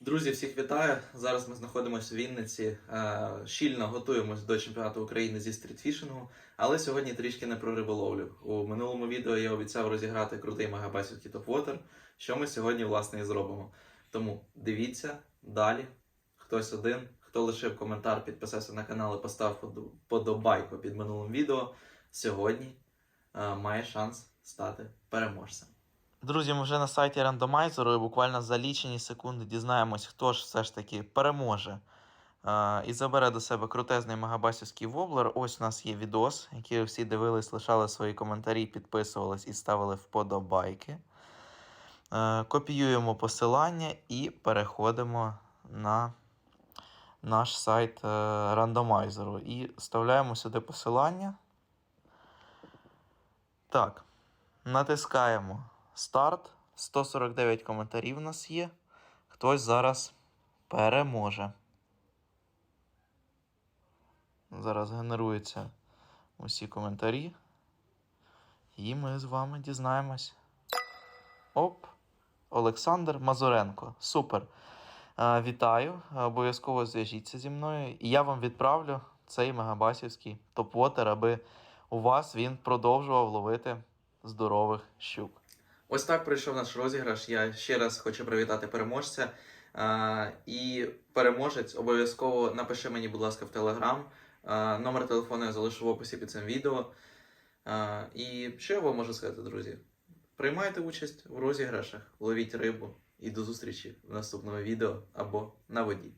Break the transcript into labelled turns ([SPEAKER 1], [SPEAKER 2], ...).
[SPEAKER 1] Друзі, всіх вітаю! Зараз ми знаходимося в Вінниці. е, Щільно готуємось до чемпіонату України зі стрітфішингу, але сьогодні трішки не про риболовлю. У минулому відео я обіцяв розіграти крутий мегабасівський топ-вотер, що ми сьогодні власне і зробимо. Тому дивіться далі. Хтось один, хто лишив коментар, підписався на канал і поставив подо- подобайку під минулим відео. Сьогодні е, має шанс стати переможцем. Друзі, ми вже на сайті рандомайзеру і буквально за лічені секунди дізнаємось, хто ж все ж таки переможе е, і забере до себе крутезний мегабасівський воблер. Ось у нас є відос, який всі дивились, лишали свої коментарі, підписувались і ставили вподобайки. Е, копіюємо посилання і переходимо на наш сайт е, рандомайзеру. І вставляємо сюди посилання. Так, натискаємо старт. 149 коментарів у нас є. Хтось зараз переможе. Зараз генеруються усі коментарі. І ми з вами дізнаємось. Оп! Олександр Мазуренко. Супер. Вітаю. Обов'язково зв'яжіться зі мною. І я вам відправлю цей мегабасівський топ-вотер, аби у вас він продовжував ловити здорових щук. Ось так пройшов наш розіграш. Я ще раз хочу привітати переможця. І переможець обов'язково напиши мені, будь ласка, в Телеграм. Номер телефону я залишу в описі під цим відео. І що я вам можу сказати, друзі? Приймайте участь в розіграшах, ловіть рибу і до зустрічі в наступному відео або на воді.